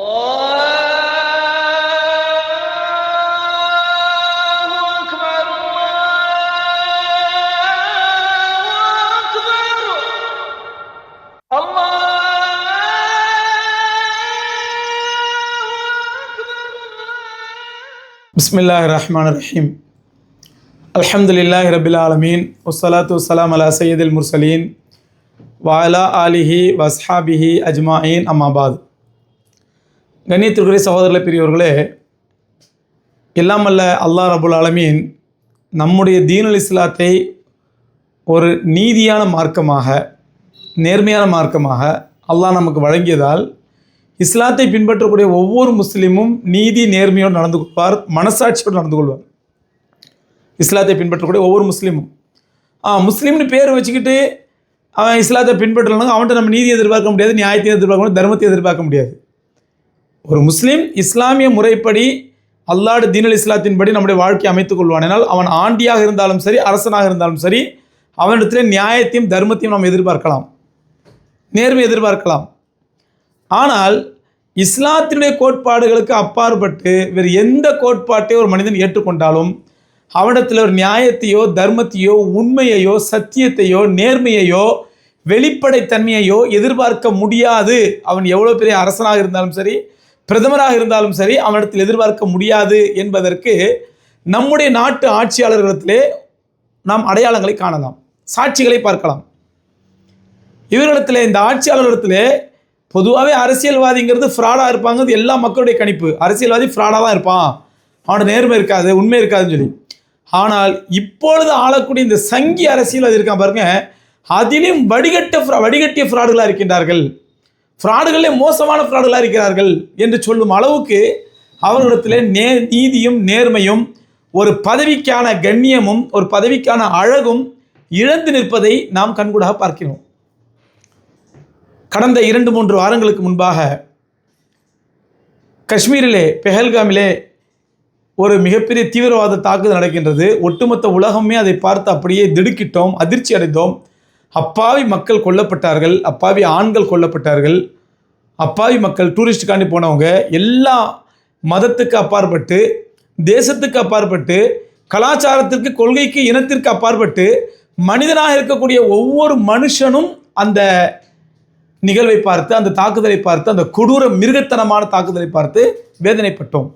الله أكبر الله أكبر الله أكبر بسم الله الرحمن الرحيم الحمد لله رب العالمين والصلاة கண்ணியத்திற்குரிய சகோதரர்களே பெரியவர்களே இல்லாமல்ல அல்லாஹ் ரபுல் ஆலமீன் நம்முடைய தீனுல் இஸ்லாத்தை ஒரு நீதியான மார்க்கமாக நேர்மையான மார்க்கமாக அல்லாஹ் நமக்கு வழங்கியதால் இஸ்லாத்தை பின்பற்றக்கூடிய ஒவ்வொரு முஸ்லீமும் நீதி நேர்மையோடு நடந்து கொள்வார் மனசாட்சியோடு நடந்து கொள்வார். இஸ்லாத்தை பின்பற்றக்கூடிய ஒவ்வொரு முஸ்லீமும். ஆ முஸ்லீம்னு பேர் வச்சுக்கிட்டு அவன் இஸ்லாத்தை பின்பற்றலாம் அவன்கிட்ட நம்ம நீதி எதிர்பார்க்க முடியாது நியாயத்தையும் எதிர்பார்க்க முடியாது தர்மத்தை எதிர்பார்க்க முடியாது. ஒரு முஸ்லீம் இஸ்லாமிய முறைப்படி அல்லாடு தீனல் இஸ்லாத்தின்படி நம்முடைய வாழ்க்கையை அமைத்துக் கொள்வானால் அவன் ஆண்டியாக இருந்தாலும் சரி அரசனாக இருந்தாலும் சரி அவனிடத்தில் நியாயத்தையும் தர்மத்தையும் நாம் எதிர்பார்க்கலாம். நேர்மை எதிர்பார்க்கலாம். ஆனால் இஸ்லாத்தினுடைய கோட்பாடுகளுக்கு அப்பாற்பட்டு வேறு எந்த கோட்பாட்டை ஒரு மனிதன் ஏற்றுக்கொண்டாலும் அவனிடத்தில் ஒரு நியாயத்தையோ தர்மத்தையோ உண்மையையோ சத்தியத்தையோ நேர்மையையோ வெளிப்படைத்தன்மையையோ எதிர்பார்க்க முடியாது. அவன் எவ்வளோ பெரிய அரசனாக இருந்தாலும் சரி பிரதமராக இருந்தாலும் சரி அவனிடத்தில் எதிர்பார்க்க முடியாது என்பதற்கு நம்முடைய நாட்டு ஆட்சியாளர்களிடத்திலே நாம் அடையாளங்களை காணலாம் சாட்சிகளை பார்க்கலாம். இவர்களிடத்தில் இந்த ஆட்சியாளர்களிடத்திலே பொதுவாகவே அரசியல்வாதிங்கிறது ஃப்ராடாக இருப்பாங்கிறது எல்லா மக்களுடைய கணிப்பு. அரசியல்வாதி ஃப்ராடாக தான் இருப்பான். அவனோட நேர்மை இருக்காது உண்மை இருக்காதுன்னு சொல்லி. ஆனால் இப்பொழுது ஆளக்கூடிய இந்த சங்கி அரசியல்வாதி இருக்கான் பாருங்க அதிலும் வடிகட்ட வடிகட்டிய ஃப்ராடுகளாக இருக்கின்றார்கள். ஃப்ராடுகளே மோசமான ஃப்ராடுகளாக இருக்கிறார்கள் என்று சொல்லும் அளவுக்கு அவர்களிடத்திலே நே நீதியும் நேர்மையும் ஒரு பதவிக்கான கண்ணியமும் ஒரு பதவிக்கான அழகும் இழந்து நிற்பதை நாம் கண்கூடாக பார்க்கிறோம். கடந்த இரண்டு மூன்று வாரங்களுக்கு முன்பாக காஷ்மீரிலே பெஹல்காமிலே ஒரு மிகப்பெரிய தீவிரவாத தாக்குதல் நடக்கின்றது. ஒட்டுமொத்த உலகமே அதை பார்த்து அப்படியே திடுக்கிட்டோம் அதிர்ச்சி அடைந்தோம் அப்பாவி மக்கள் கொல்லப்பட்டார்கள் அப்பாவி ஆண்கள் கொல்லப்பட்டார்கள். அப்பாவி மக்கள் டூரிஸ்டுக்காண்டி போனவங்க எல்லா மதத்துக்கு அப்பாற்பட்டு தேசத்துக்கு அப்பாற்பட்டு கலாச்சாரத்திற்கு கொள்கைக்கு இனத்திற்கு அப்பாற்பட்டு மனிதனாக இருக்கக்கூடிய ஒவ்வொரு மனுஷனும் அந்த நிகழ்வை பார்த்து அந்த தாக்குதலை பார்த்து அந்த கொடூர மிருகத்தனமான தாக்குதலை பார்த்து வேதனைப்பட்டோம்.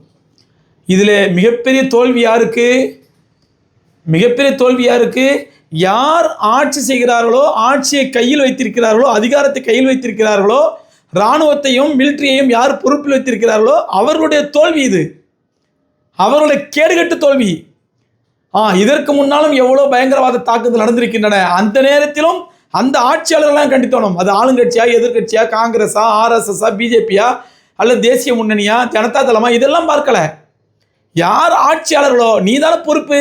இதில் மிகப்பெரிய தோல்வி யாருக்கு? மிகப்பெரிய தோல்வியாக இருக்குது யார் ஆட்சி செய்கிறார்களோ ஆட்சியை கையில் வைத்திருக்கிறார்களோ அதிகாரத்தை கையில் வைத்திருக்கிறார்களோ இராணுவத்தையும் மிலிட்டரியையும் யார் பொறுப்பில் வைத்திருக்கிறார்களோ அவர்களுடைய தோல்வி இது. அவர்களுடைய கேடுகட்டு தோல்வி. ஆ இதற்கு முன்னாலும் எவ்வளோ பயங்கரவாத தாக்குதல் நடந்திருக்கின்றன. அந்த நேரத்திலும் அந்த ஆட்சியாளர்கள்லாம் கண்டித்தோணும். அது ஆளுங்கட்சியா எதிர்கட்சியா காங்கிரஸா ஆர்எஸ்எஸ்ஸா பிஜேபியா அல்லது தேசிய முன்னணியா ஜனதா தளமா? இதெல்லாம் பார்க்கல. யார் ஆட்சியாளர்களோ நீ தானே பொறுப்பு.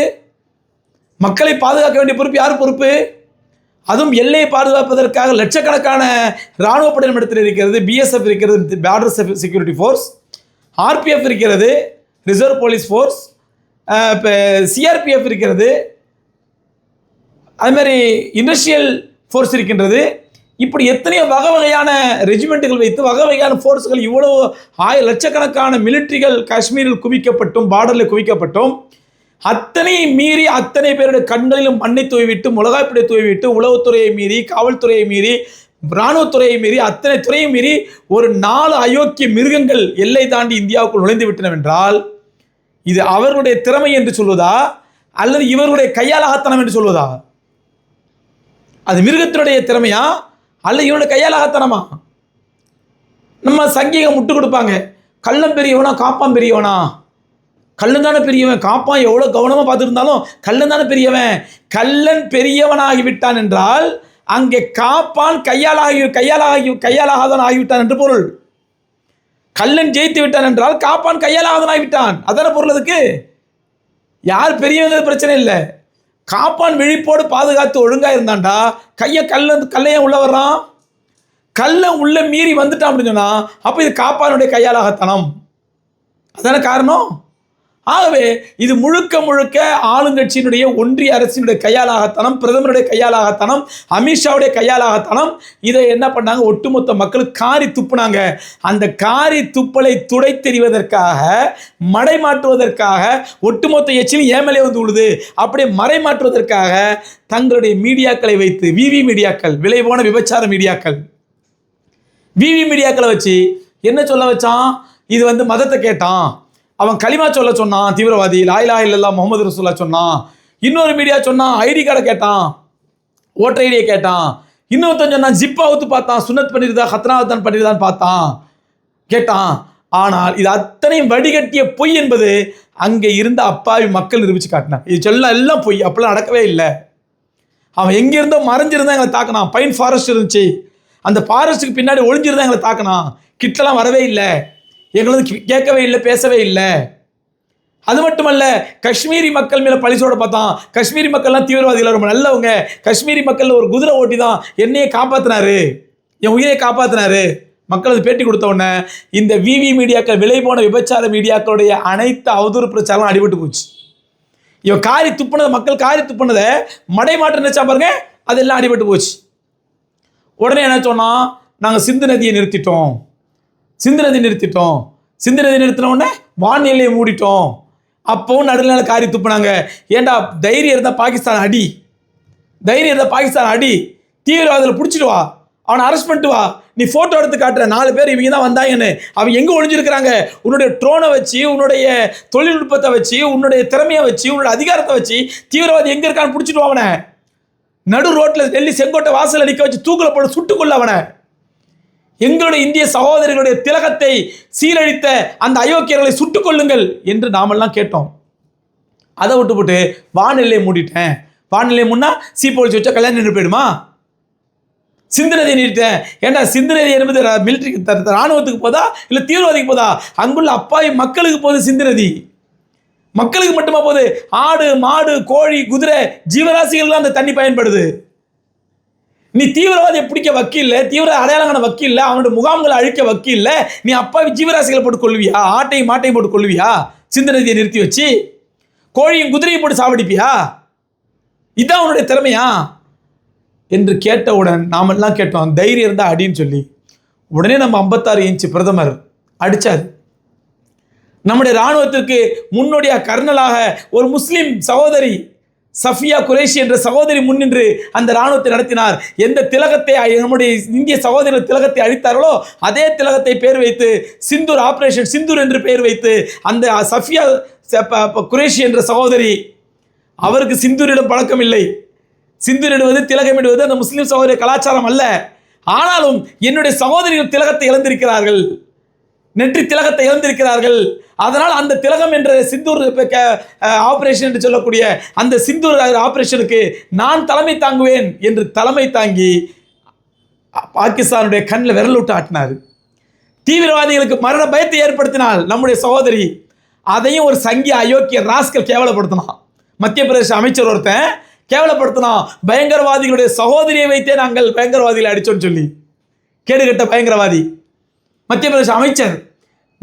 மக்களை பாதுகாக்க வேண்டிய பொறுப்பு யார் பொறுப்பு? அதுவும் எல்லையை பாதுகாப்பதற்காக லட்சக்கணக்கான இராணுவ படை இடத்தில் இருக்கிறது பிஎஸ்எஃப் இருக்கிறது பார்டர் செக்யூரிட்டி ஃபோர்ஸ் ஆர்பிஎஃப் இருக்கிறது ரிசர்வ் போலீஸ் ஃபோர்ஸ் இப்போ சிஆர்பிஎஃப் இருக்கிறது. அதுமாதிரி இண்டஸ்ட்ரியல் ஃபோர்ஸ் இருக்கின்றது. இப்படி எத்தனையோ வகை வகையான ரெஜிமெண்ட்டுகள் வைத்து வகை வகையான ஃபோர்ஸ்கள் இவ்வளவு ஆய லட்சக்கணக்கான மிலிட்ரிகள் காஷ்மீரில் குவிக்கப்பட்டும் பார்டரில் குவிக்கப்பட்டும். அத்தனையும் மீறி அத்தனை பேருடைய கண்களிலும் மண்ணை தூவிவிட்டு மிளகாய்ப்பொடி தூவிவிட்டு உளவுத்துறையை மீறி காவல்துறையை மீறி இராணுவத்துறையை மீறி அத்தனை துறையும் மீறி ஒரு நாலு அயோக்கிய மிருகங்கள் எல்லை தாண்டி இந்தியாவுக்குள் நுழைந்து விட்டனவென்றால் இது அவர்களுடைய திறமை என்று சொல்வதா? அல்லது இவர்களுடைய கையாலாகத்தனம் என்று சொல்வதா? அது மிருகத்தினுடைய திறமையா? அல்லது இவனுடைய கையாலாகத்தனமா? நம்ம சங்கீகம் முட்டு கொடுப்பாங்க. கள்ளம் பெரியவனா காப்பான் பெரியவனா? கல்லன் தானே பெரியவன் காப்பான் எவ்வளோ கவனமாக பார்த்துருந்தாலும் கல்லன் தானே பெரியவன் கள்ளன் பெரியவனாகி விட்டான் என்றால் அங்கே காப்பான் கையாலாகி கையால் கையாலாகாதவன் ஆகிவிட்டான் என்று பொருள். கள்ளன் ஜெயித்து விட்டான் என்றால் காப்பான் கையாலாகாதவன் ஆகிவிட்டான் அதான பொருள் அதுக்கு? யார் பெரியவங்க பிரச்சனை இல்லை. காப்பான் விழிப்போடு பாதுகாத்து ஒழுங்காக இருந்தான்டா கையை கல்ல கல்லையன் உள்ள வர்றான்? கல்லை உள்ள மீறி வந்துட்டான் அப்படின்னு சொன்னால் அப்போ இது காப்பானுடைய கையாலாகத்தனம் அதான காரணம்? ஆகவே இது முழுக்க முழுக்க ஆளுங்கட்சியினுடைய ஒன்றிய அரசினுடைய கையாலாகத்தனம் பிரதமருடைய கையாலாகத்தனம் அமித்ஷாவுடைய கையாலாகத்தனம் இதை என்ன பண்ணாங்க? ஒட்டுமொத்த மக்களுக்கு காரி துப்புனாங்க. அந்த காரி துப்பலை துடை தெரிவதற்காக மடை மாற்றுவதற்காக ஒட்டுமொத்த எச்சிலும் ஏமலே வந்து விழுது அப்படியே மறை மாற்றுவதற்காக தங்களுடைய மீடியாக்களை வைத்து விவி மீடியாக்கள் விலை போன விபச்சார மீடியாக்கள். விவி மீடியாக்களை வச்சு என்ன சொல்ல வச்சான்? இது வந்து மதத்தை கேட்டான். அவன் களிமா சொல்ல சொன்னான் தீவிரவாதி. லாயிலா இல்லல்லா முகமது ரசூல்லா சொன்னான். இன்னொரு மீடியா சொன்னான் ஐடி கார்டை கேட்டான் ஓட்டர் ஐடியை கேட்டான். இன்னொருத்தன் சொன்னான் ஜிப்பா ஊத்து பார்த்தான் சுனத் பண்ணிருதா ஹத்னாவத்தன் பண்ணிருதான்னு பார்த்தான். கேட்டான். ஆனால் இது அத்தனையும் வடிகட்டிய பொய் என்பது அங்கே இருந்த அப்பாவி மக்கள் நிரூபிச்சு காட்டினான். இது சொல்ல எல்லாம் பொய் அப்பெல்லாம் நடக்கவே இல்லை. அவன் எங்கே இருந்தோ மறைஞ்சிருந்தா எங்களை தாக்கினான். பைன் ஃபாரஸ்ட் இருந்துச்சு. அந்த ஃபாரஸ்ட்டுக்கு பின்னாடி ஒளிஞ்சிருந்தா எங்களை தாக்கினான். கிட்டலாம் வரவே இல்லை. எங்களது கே- கேட்கவே இல்லை பேசவே இல்லை. அது மட்டுமல்ல காஷ்மீரி மக்கள் மேல பழிசோட பார்த்தான். காஷ்மீரி மக்கள்லாம் தீவிரவாதிகள் ரொம்ப நல்லவங்க. காஷ்மீரி மக்கள் ஒரு குதிரை ஓட்டி தான் என்னையே காப்பாத்தினாரு. என் உயிரை காப்பாத்தினாரு. மக்களது பேட்டி கொடுத்த உடனே இந்த விவி மீடியாக்கள் விலை போன விபச்சார மீடியாக்களுடைய அனைத்து அவதூறு பிரச்சாரம் அடிபட்டு போச்சு. இவன் காரி துப்புனதை மக்கள் காரி துப்புனதை மடை மாற்றம் நினைச்சா பாருங்க அதெல்லாம் அடிபட்டு போச்சு. உடனே என்ன சொன்னால் நாங்கள் சிந்து நதியை நிறுத்திட்டோம். சிந்து நிறுத்திட்டோம். சிந்து நிறுத்தின உடனே வானிலையை மூடிட்டோம். அப்போவும் நடுநிலை காரி துப்புனாங்க. ஏன்டா தைரியம் இருந்தால் பாகிஸ்தான் அடி. தைரியம் இருந்தால் பாகிஸ்தான் அடி. தீவிரவாதிகளை பிடிச்சிட்டு வா. அவனை அரெஸ்ட் பண்ணிட்டு வா. நீ ஃபோட்டோ எடுத்து காட்டுற. நாலு பேர் இவங்க தான் வந்தாங்கன்னு. அவங்க எங்கே ஒழிஞ்சிருக்கிறாங்க உன்னுடைய ட்ரோனை வச்சு உன்னுடைய தொழில்நுட்பத்தை வச்சு உன்னுடைய திறமையை வச்சு உன்னுடைய அதிகாரத்தை வச்சு தீவிரவாதி எங்கே இருக்கான்னு பிடிச்சிட்டு வா அவனை. நடு ரோட்டில் டெல்லி செங்கோட்டை வாசல் அடிக்க வச்சு தூக்கில் போட சுட்டுக்கொள்ள அவனை. எங்களுடைய இந்திய சகோதரர்களுடைய திலகத்தை சீரழித்த அந்த அயோக்கியர்களை சுட்டுக் கொள்ளுங்கள் என்று நாமெல்லாம் கேட்டோம். அதை விட்டு போட்டு வானிலையை மூடிட்டேன். வானிலையை முன்னா சீப்பொழிச்சு வச்சா கல்யாணம் நின்று போயிடுமா? சிந்து நீட்டேன் ஏன்டா சிந்து என்பது மிலிட்ரிக்கு ராணுவத்துக்கு போதா? இல்லை தீவிரவாதிக்கு போதா? அங்குள்ள அப்பாவி மக்களுக்கு போகுது சிந்துநதி மக்களுக்கு மட்டுமா போகுது? ஆடு மாடு கோழி குதிரை ஜீவராசிகள்லாம் அந்த தண்ணி பயன்படுது. நீ தீவிரவாதியை பிடிக்க வக்கீல்ல தீவிர அடையாளங்கான வக்கீல் அவனுடைய முகாம்களை அழிக்க வக்கீல்ல நீ அப்பாவி ஜீவராசிகளை போட்டு கொள்வியா ஆட்டையும் மாட்டையும் போட்டு கொள்வியா சிந்தனதியை நிறுத்தி வச்சு கோழியும் குதிரையும் போட்டு சாவடிப்பியா? இதான் உன்னுடைய திறமையா? என்று கேட்டவுடன் நாமெல்லாம் கேட்டோம் தைரியம் இருந்தால் அடின்னு சொல்லி. உடனே நம்ம ஐம்பத்தாறு இன்ச்சு பிரதமர் அடிச்சார். நம்முடைய இராணுவத்திற்கு முன்னோடியாக கர்னலாக ஒரு முஸ்லீம் சகோதரி சஃபியா குரேஷி என்ற சகோதரி முன்னின்று அந்த இராணுவத்தை நடத்தினார். எந்த திலகத்தை நம்முடைய இந்திய சகோதரர் திலகத்தை அழித்தார்களோ அதே திலகத்தை பேர் வைத்து சிந்தூர் ஆபரேஷன் சிந்தூர் என்று பெயர் வைத்து அந்த சஃபியா ச- ப- குரேஷி என்ற சகோதரி அவருக்கு சிந்தூரிடம் பழக்கம் இல்லை. சிந்தூரிடுவது திலகமிடுவது அந்த முஸ்லீம் சகோதரிய கலாச்சாரம் அல்ல. ஆனாலும் என்னுடைய சகோதரிகள் திலகத்தை இழந்திருக்கிறார்கள். நெற்றி திலகத்தை இழந்திருக்கிறார்கள். அதனால் அந்த திலகம் என்ற சிந்தூர் ஆபரேஷன் என்று சொல்லக்கூடிய அந்த சிந்தூர் ஆபரேஷனுக்கு நான் தலைமை தாங்குவேன் என்று தலைமை தாங்கி பாகிஸ்தானுடைய கண்ணில் விரல் விட்டு ஆட்டினார். தீவிரவாதிகளுக்கு மரண பயத்தை ஏற்படுத்தினால் நம்முடைய சகோதரி அதையும் ஒரு சங்கி அயோக்கிய ராஸ்கல் கேவலப்படுத்தினான். மத்திய பிரதேச அமைச்சர் ஒருத்தன் கேவலப்படுத்தினான் பயங்கரவாதிகளுடைய சகோதரியை வைத்தே நாங்கள் பயங்கரவாதிகளை அடித்தோம்னு சொல்லி. கேடுகட்ட பயங்கரவாதி. மத்திய பிரதேச அமைச்சர்.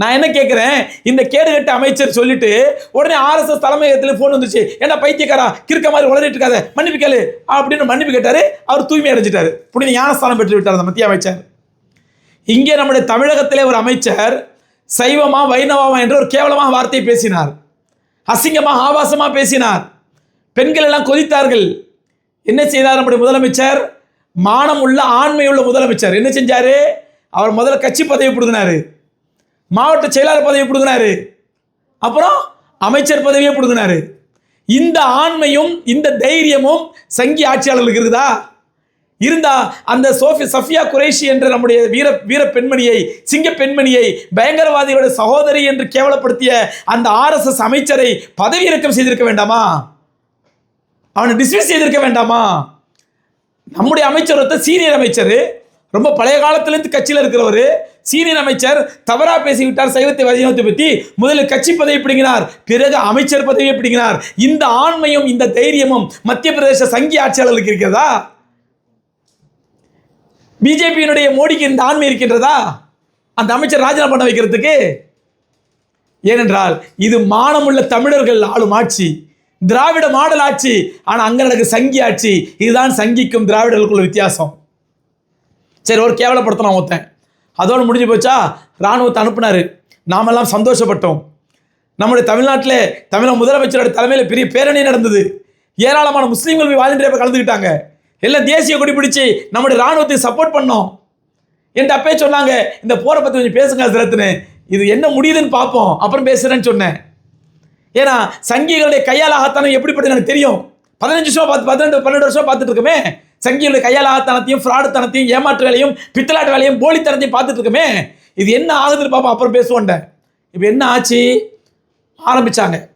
நான் என்ன கேட்குறேன் இந்த கேடுகட்ட அமைச்சர் சொல்லிட்டு உடனே ஆர்எஸ்எஸ் தலைமையகத்தில் ஃபோன் வந்துச்சு. ஏன்னா பைத்தியக்காரா? கிறுக்க மாதிரி உளறிட்டு இருக்காத. மன்னிப்பு கேளு அப்படின்னு மன்னிப்பு கேட்டாரு. அவர் தூய்மை அடைஞ்சிட்டாரு. புனித ஞானஸ்தானம் பெற்று விட்டார் அந்த மத்திய அமைச்சர். இங்கே நம்முடைய தமிழகத்திலே ஒரு அமைச்சர் சைவமா வைணவமா என்ற ஒரு கேவலமாக வார்த்தையை பேசினார். அசிங்கமாக ஆபாசமா பேசினார். பெண்கள் எல்லாம் கொதித்தார்கள். என்ன செய்தார் நம்முடைய முதலமைச்சர்? மானம் உள்ள ஆண்மை உள்ள முதலமைச்சர். என்ன செஞ்சாரு? அவர் முதல்ல கட்சி பதவி கொடுக்குனாரு மாவட்ட செயலாளர் பதவி கொடுக்குனாரு அப்புறம் அமைச்சர் பதவியே கொடுக்குனாரு இந்த ஆண்மையும் இந்த தைரியமும் சங்கி ஆட்சியாளர்களுக்கு இருக்குதா? இருந்தா அந்த சோஃபி சஃபியா குரேஷி என்ற நம்முடைய வீர வீர பெண்மணியை சிங்க பெண்மணியை பயங்கரவாதிகளோட சகோதரி என்று கேவலப்படுத்திய அந்த ஆர்எஸ்எஸ் அமைச்சரை பதவி இறக்கம் செய்திருக்க வேண்டாமா? அவனை டிஸ்மிஸ் செய்திருக்க வேண்டாமா? நம்முடைய அமைச்சர் ஒருத்தர் சீனியர் அமைச்சர். ரொம்ப பழைய காலத்திலேருந்து கட்சியில் இருக்கிறவர் சீனியர் அமைச்சர் தவறா பேசிவிட்டார் சைவத்தை வைணவத்தை பற்றி முதலில் கட்சி பதவி பிடிங்கினார் பிறகு அமைச்சர் பதவியை பிடிங்கினார். இந்த ஆண்மையும் இந்த தைரியமும் மத்திய பிரதேச சங்கி ஆட்சியாளர்களுக்கு இருக்கிறதா? பிஜேபியினுடைய மோடிக்கு இந்த ஆண்மை இருக்கின்றதா? அந்த அமைச்சர் ராஜினாமா பண்ண வைக்கிறதுக்கு? ஏனென்றால் இது மானமுள்ள தமிழர்கள் ஆளும் ஆட்சி திராவிட மாடல் ஆட்சி ஆனால் அங்கே நடக்கு சங்கி ஆட்சி இதுதான் சங்கிக்கும் திராவிடர்களுக்குள்ள வித்தியாசம். சரி ஒரு கேவலப்படுத்தணும் ஒருத்தன். அதோடு முடிஞ்சு போச்சா? இராணுவத்தை அனுப்புனார். நாமெல்லாம் சந்தோஷப்பட்டோம். நம்முடைய தமிழ்நாட்டில் தமிழக முதலமைச்சரோட தலைமையில் பெரிய பேரணி நடந்தது. ஏராளமான முஸ்லீம்கள் போய் வாலண்டியராக கலந்துக்கிட்டாங்க. எல்லாம் தேசிய கொடி பிடிச்சி நம்முடைய இராணுவத்தை சப்போர்ட் பண்ணோம். என்கிட்ட அப்பே சொன்னாங்க இந்த போரை பற்றி கொஞ்சம் பேசுங்க சிரத்துன்னு இது என்ன முடியுதுன்னு பார்ப்போம். அப்புறம் பேசுகிறேன்னு சொன்னேன். ஏன்னா சங்கிகளுடைய கையால் ஆகத்தானே எப்படிப்பட்டது எனக்கு தெரியும். பதினஞ்சு வருஷம் பார்த்து பதினெண்டு பன்னெண்டு வருஷம் பார்த்துட்டு இருக்கோமே. சங்கிகளுடைய கையாலாத்தனத்தையும் ஃப்ராடுத்தனத்தையும் ஏமாற்று வேலையும் பித்தலாட்டு வேலையும் போலித்தனத்தையும் பார்த்துட்டு இருக்கோமே இது என்ன ஆகுதுன்னு பார்ப்போம் அப்புறம் பேசுவோண்ட இப்போ என்ன ஆச்சு? ஆரம்பிச்சாங்க.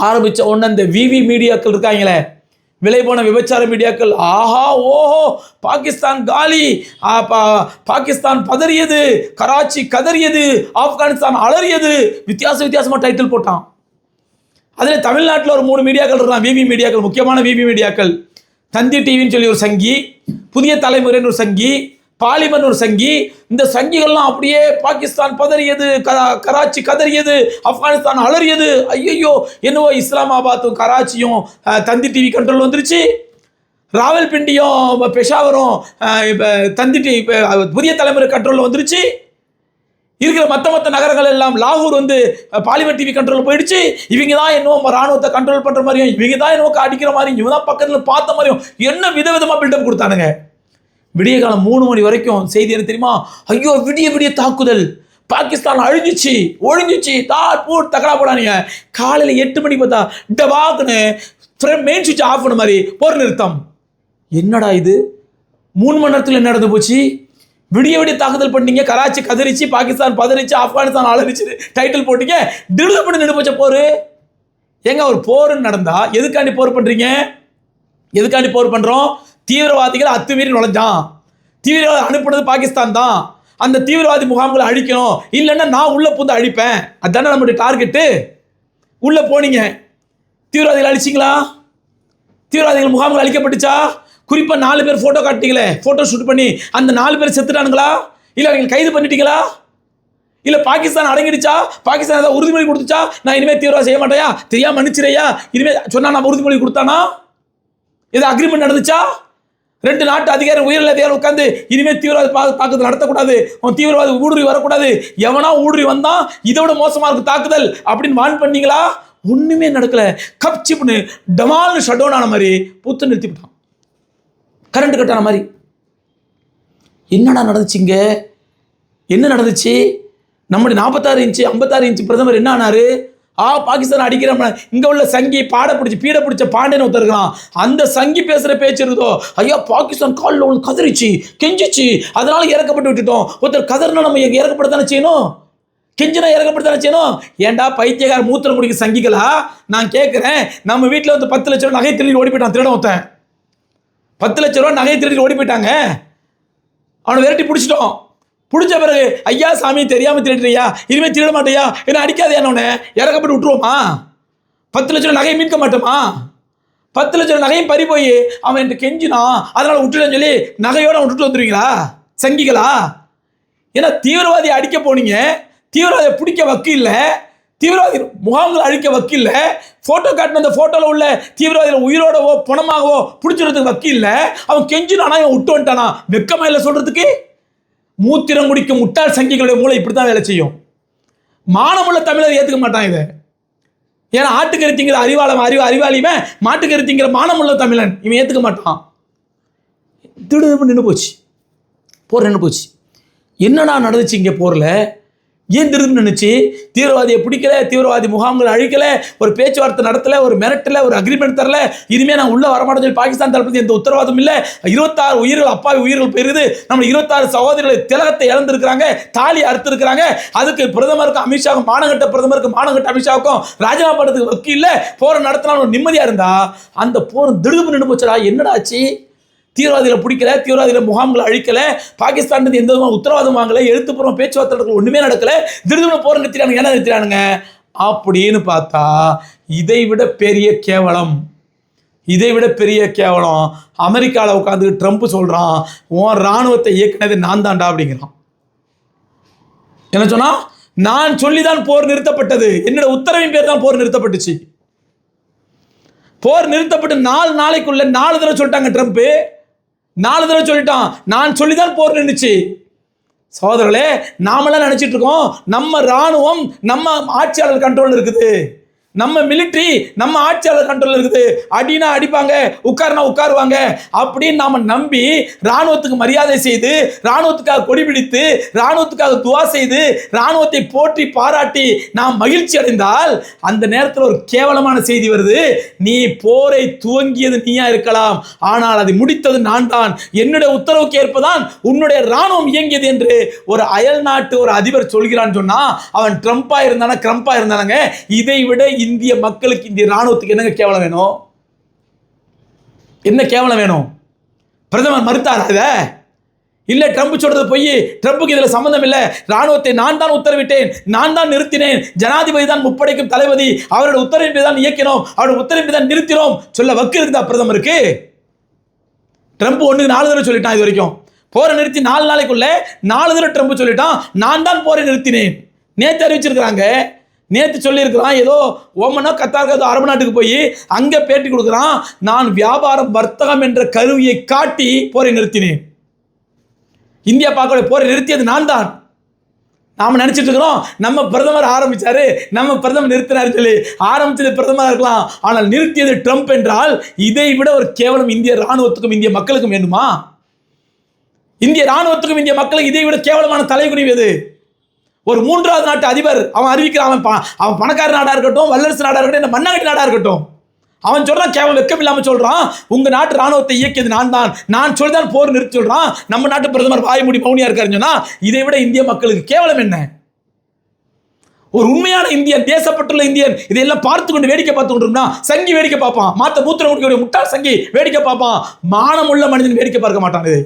ஆரம்பிச்ச உடனே இந்த விவி மீடியாக்கள் இருக்காங்களே. விலை போன விபச்சார மீடியாக்கள் ஆஹா ஓஹோ பாகிஸ்தான் காலி. பா- பாகிஸ்தான் பதறியது கராச்சி கதறியது ஆப்கானிஸ்தான் அலறியது. வித்தியாச வித்தியாசமாக டைட்டில் போட்டான். அதில் தமிழ்நாட்டில் ஒரு மூணு மீடியாக்கள் இருக்கான் விவி மீடியாக்கள் முக்கியமான விவி மீடியாக்கள். தந்தி டிவின்னு சொல்லி ஒரு சங்கி புதிய தலைமுறைன்னு ஒரு சங்கி பாலிமன் ஒரு சங்கி இந்த சங்கிகள்லாம் அப்படியே பாகிஸ்தான் பதறியது கராச்சி கதறியது ஆப்கானிஸ்தான் அலறியது. ஐயையோ என்னவோ இஸ்லாமாபாத்தும் கராச்சியும் தந்தி டிவி கண்ட்ரோல் வந்துருச்சு. ராவல்பிண்டியும் பெஷாவரும் இப்போ தந்தி டிவி புதிய தலைமுறை கண்ட்ரோலில் வந்துருச்சு. இருக்கிற மற்ற மற்ற நகரங்கள் எல்லாம் லாகூர் வந்து பாலிமர் டிவி கண்ட்ரோல் போயிடுச்சு. இவங்க தான் என்னவோ ராணுவத்தை கண்ட்ரோல் பண்ணுற மாதிரியும் இவங்க தான் என்னவோ அடிக்கிற மாதிரியும் இவங்க தான் பக்கத்தில் பார்த்த மாதிரியும் என்ன விதவிதமாக பில்டப் கொடுத்தானுங்க. விடிய காலம் மூணு மணி வரைக்கும் செய்தி என்ன தெரியுமா? ஐயோ விடிய விடிய தாக்குதல். பாகிஸ்தான் அழிஞ்சிச்சு ஒழிஞ்சிச்சு. தா போட் தகடா போடானீங்க காலையில் எட்டு மணிக்கு பார்த்தா டபாக்குன்னு மெயின் சுவிட்ச் ஆஃப் பண்ண மாதிரி போர் நிறுத்தம் என்னடா இது? மூணு மணி நேரத்தில் என்ன நடந்து போச்சு? விடிய விடிய தாக்குதல் பண்ணீங்க கராச்சி கதறிச்சு பாகிஸ்தான் பதறிச்சு ஆப்கானிஸ்தான் அலறிச்சு டைட்டில் போட்டீங்க. திடுத பண்ணி நின்று போச்ச போர்? ஏங்க ஒரு போர் நடந்தா எதுக்காண்டி போர் பண்றீங்க? எதுக்காண்டி போர் பண்றோம்? தீவிரவாதிகள் அத்துமீறி நுழைஞ்சான். தீவிரவாதி அனுப்புனது பாகிஸ்தான் தான். அந்த தீவிரவாதி முகாம்களை அழிக்கணும். இல்லைன்னா நான் உள்ள புந்து அழிப்பேன். அதுதானே நம்மளுடைய டார்கெட்டு உள்ள போனீங்க. தீவிரவாதிகள் அழிச்சிங்களா? தீவிரவாதிகள் முகாம்கள் அழிக்கப்பட்டுச்சா? குறிப்பாக நாலு பேர் ஃபோட்டோ காட்டிங்களே ஃபோட்டோ ஷூட் பண்ணி அந்த நாலு பேர் செத்துட்டானுங்களா? இல்லை அவங்க கைது பண்ணிட்டீங்களா? இல்லை பாகிஸ்தான் அடங்கிடுச்சா? பாகிஸ்தான் ஏதாவது உறுதிமொழி கொடுத்துச்சா? நான் இனிமேல் தீவிரவாதம் செய்ய மாட்டேயா? தெரியாம மன்னிச்சிரையா இனிமேல் சொன்னா நான் உறுதிமொழி கொடுத்தானா? இது அக்ரிமெண்ட் நடந்துச்சா? ரெண்டு நாட்டு அதிகாரி உயிரில் அதிகாரம் உட்காந்து இனிமேல் தீவிரவாத பா தாக்குதல் நடத்தக்கூடாது. அவன் தீவிரவாத ஊடுருவி வரக்கூடாது. எவனா ஊடுருவி வந்தான் விட மோசமாக இருக்கு தாக்குதல் அப்படின்னு வான் பண்ணீங்களா? ஒன்றுமே நடக்கல. கப் சிப்னு டமால்னு ஷட் டவுன் ஆன மாதிரி புத்து நிறுத்திவிட்டான். கரண்ட் கட்டான மாதிரி. என்னடா நடந்துச்சுங்க? என்ன நடந்துச்சு? நம்முடைய நாற்பத்தாறு இன்ச்சு ஐம்பத்தாறு இன்ச்சு பிரதமர் என்ன ஆனாரு? ஆ பாகிஸ்தான் அடிக்கிற இங்கே உள்ள சங்கி பாட பிடிச்சி பீட பிடிச்ச பாண்டேன்னு ஒருத்தர் அந்த சங்கி பேசுகிற பேச்சு இருக்குதோ ஐயா பாகிஸ்தான் காலில் ஒன்று கதறிச்சு கெஞ்சிச்சு. அதனால இறக்கப்பட்டு விட்டுட்டோம். ஒருத்தர் கதறினா நம்ம இங்க இறக்கப்படத்தானே செய்யணும்? கெஞ்சினா இறக்கப்படத்தானே செய்யணும்? ஏன்டா பைத்தியக்கார மூத்திரம் குடிக்க சங்கிகளா? நான் கேட்குறேன் நம்ம வீட்டில் வந்து பத்து லட்ச நகை திருடி ஓடி போயிட்டான் திருடம் ஒருத்தன். பத்து லட்ச ரூபா நகையை திருடி ஓடி போயிட்டாங்க. அவனை விரட்டி பிடிச்சிட்டோம். பிடிச்ச பிறகு ஐயா சாமி தெரியாமல் திருடுறியா இனிமேல் திருட மாட்டேயா? என்ன அடிக்காதே உன்னை இறக்கப்பட்டு விட்டுருவோமா? பத்து லட்சம் ரூபா நகையை மீட்க மாட்டோமா? பத்து லட்சம் ரூபா நகையும் பறி போய் அவன் என்கிட்ட கெஞ்சினான் அதனால் விட்டுட்டேன்னு சொல்லி நகையோடு விட்டுட்டு வந்துருவீங்களா? சங்கிகளா? ஏன்னா தீவிரவாதி அடிக்க போனீங்க. தீவிரவாதியை பிடிக்க வக்கு இல்லை. தீவிரவாதி முகாம்கள் அழிக்க வக்கு ஃபோட்டோ காட்டின அந்த ஃபோட்டோவில் உள்ள தீவிரவாதிகள் உயிரோடவோ பணமாகவோ பிடிச்சிடுறதுக்கு வக்கீல்ல அவன் கெஞ்சினானா இவன் விட்டு வந்துட்டானா? வெக்கமா இல்லை சொல்கிறதுக்கு மூத்திரம் குடிக்கும் முட்டாள் சங்கிகளுடைய மூளை இப்படி தான் வேலை செய்யும். மானமுள்ள தமிழர் ஏற்றுக்க மாட்டான் இதை. ஏன்னா ஆட்டுக்கருத்திங்கிற அறிவாளம் அறிவு அறிவாளிவன் மாட்டுக்கருத்திங்கிற மானமுள்ள தமிழன். இவன் ஏற்றுக்க மாட்டான். திடீர்னு நின்று போச்சு. போர் நின்று போச்சு. என்னடா நடந்துச்சு இங்கே போரில்? ஏன் திரும்பி நினைச்சு தீவிரவாதியை பிடிக்கல தீவிரவாதி முகாம்கள் அழிக்கல ஒரு பேச்சுவார்த்தை நடத்தல ஒரு மிரட்டல ஒரு அக்ரிமெண்ட் தரல இனிமே நான் உள்ள வரமாட்டேன் சொல்லி பாகிஸ்தான் தரப்பு எந்த உத்தரவாதம் இல்லை. இருபத்தாறு உயிர்கள் அப்பாவி உயிர்கள் பெறுது நம்ம இருபத்தாறு சகோதரிகளை திலகத்தை இழந்திருக்கிறாங்க தாலி அறுத்திருக்கிறாங்க. அதுக்கு பிரதமருக்கும் அமித்ஷாவுக்கும் மானகட்ட பிரதமருக்கு மானகட்ட அமித்ஷாவுக்கும் ராஜினாமா பண்ணுறதுக்கு வக்கி இல்லை. போரை நடத்தினாலும் நிம்மதியாக இருந்தா அந்த போர் திடுப்பு நின்று போச்சுடா. என்னடா ஆச்சு? தீவிரவாதிகளை பிடிக்கல தீவிரவாதிகளை முகாம்களை அழிக்கல பாகிஸ்தான் எந்த விதமாக உத்தரவாதம் வாங்கலை எழுத்துப்பூர்வம் பேச்சுவார்த்தைகள் ஒன்றுமே ஒண்ணுமே நடக்கல திடுதுன்னு போர் நிறுத்தினாங்க என்ன நிறுத்தினானுங்க அப்படின்னு பார்த்தா இதை விட பெரிய கேவலம். இதை விட பெரிய கேவலம். அமெரிக்காவில் உட்காந்து ட்ரம்ப் சொல்கிறான் உன் ராணுவத்தை இயக்குனது நான் தான்டா அப்படிங்கிறான். என்ன சொன்னால் நான் சொல்லி தான் போர் நிறுத்தப்பட்டது. என்னோட உத்தரவின் பேர் தான் போர் நிறுத்தப்பட்டுச்சு. போர் நிறுத்தப்பட்டு நாலு நாளைக்குள்ள நாலு தடவை சொல்லிட்டாங்க ட்ரம்ப்பு நாலு தடவை சொல்லிட்டான். நான் சொல்லிதான் போர் நின்றுச்சு சகோதரர்களே நாமெல்லாம் நினைச்சிட்டு இருக்கோம் நம்ம ராணுவம் நம்ம ஆட்சியாளர் கண்ட்ரோல் இருக்குது. நம்ம மிலிட்ரி நம்ம ஆட்சியாளர் கண்ட்ரோல் இருக்குது. அடினா அடிப்பாங்க உட்காருனா உட்காருவாங்க அப்படின்னு நாம நம்பி ராணுவத்துக்கு மரியாதை செய்து ராணுவத்துக்காக கொடி பிடித்து ராணுவத்துக்காக துவா செய்து ராணுவத்தை போற்றி பாராட்டி நாம் மகிழ்ச்சி அடைந்தால் அந்த நேரத்தில் ஒரு கேவலமான செய்தி வருது. நீ போரை துவங்கியது நீயா இருக்கலாம். ஆனால் அதை முடித்தது நான் தான் என்னுடைய உத்தரவுக்கு ஏற்பதான் உன்னுடைய ராணுவம் இயங்கியது என்று ஒரு அயல் நாட்டு ஒரு அதிபர் சொல்கிறான்னு சொன்னா அவன் ட்ரம்ப்பா இருந்தானா கிரம்பா இருந்தானுங்க. இதை விட இந்திய மக்களுக்கு இந்திய ராணுவத்துக்கு என்னங்க கேவலம் வேணும்? என்ன கேவலம் வேணும்? பிரதமர் மறுத்தார் அதை இல்லை ட்ரம்ப் சொல்றது பொய். ட்ரம்ப்புக்கு இதில் சம்மந்தம் இல்லை. ராணுவத்தை நான் தான் உத்தரவிட்டேன். நான் தான் நிறுத்தினேன். ஜனாதிபதி தான் முப்படைக்கும் தளபதி. அவரோட உத்தரவின்படி தான் இயக்கினோம். அவரோட உத்தரவின்படி தான் நிறுத்தினோம். சொல்ல வக்கு இருக்குதா பிரதமருக்கு? ட்ரம்ப் ஒன்று நாலு தடவை சொல்லிட்டான் இது வரைக்கும். போரை நிறுத்தி நாலு நாளைக்குள்ள நாலு தடவை ட்ரம்ப் சொல்லிட்டான். நான் தான் போரை நிறுத்தினேன். நேற்று அறிவிச்சிருக்கிறாங்க. நேற்று சொல்லியிருக்கிறான் ஏதோ ஓமனோ கத்தாருக்கு அரபு நாட்டுக்கு போய் அங்கே பேட்டி கொடுக்குறான் நான் வியாபாரம் வர்த்தகம் என்ற கருவியை காட்டி போரை நிறுத்தினேன். இந்தியா பார்க்கக்கூடிய போரை நிறுத்தியது நான் தான் நாம நினைச்சிட்டு இருக்கிறோம் நம்ம பிரதமர் ஆரம்பிச்சாரு நம்ம பிரதமர் நிறுத்தினார் சொல்லி ஆரம்பிச்சது பிரதமராக இருக்கலாம் ஆனால் நிறுத்தியது ட்ரம்ப் என்றால் இதை விட ஒரு கேவலம் இந்திய ராணுவத்துக்கும் இந்திய மக்களுக்கும் வேண்டுமா? இந்திய ராணுவத்துக்கும் இந்திய மக்களுக்கு இதை விட கேவலமான தலைகுனிவு எது? ஒரு மூன்றாவது நாட்டு அதிபர் அவன் அறிவிக்கிறான் அவன் ப- அவன் பணக்கார நாடாக இருக்கட்டும் வல்லரசு நாடாக இருக்கட்டும் இந்த மண்ணாங்கட்டி நாடாக இருக்கட்டும். அவன் சொல்கிறான் கேவலம் வெக்கம் இல்லாமல் சொல்கிறான் உங்கள் நாட்டு ராணுவத்தை இயக்கியது நான் தான். நான் சொல்லிதான் போர் நிறுத்தி சொல்கிறான் நம்ம நாட்டு பிரதமர் வாய்மூடி மூடி இருக்காருன்னு சொன்னால் இதை விட இந்திய மக்களுக்கு கேவலம் என்ன? ஒரு உண்மையான இந்தியன் தேசப்பட்டுள்ள இந்தியன் இதையெல்லாம் பார்த்து கொண்டு வேடிக்கை பார்த்து கொண்டிருந்தா சங்கி வேடிக்கை பார்ப்பான். மாத்த மூத்திரம் குடிக்கக்கூடிய முட்டாள் சங்கி வேடிக்கை பார்ப்பான். மானமுள்ள மனிதன் வேடிக்கை பார்க்க மாட்டான் இதை.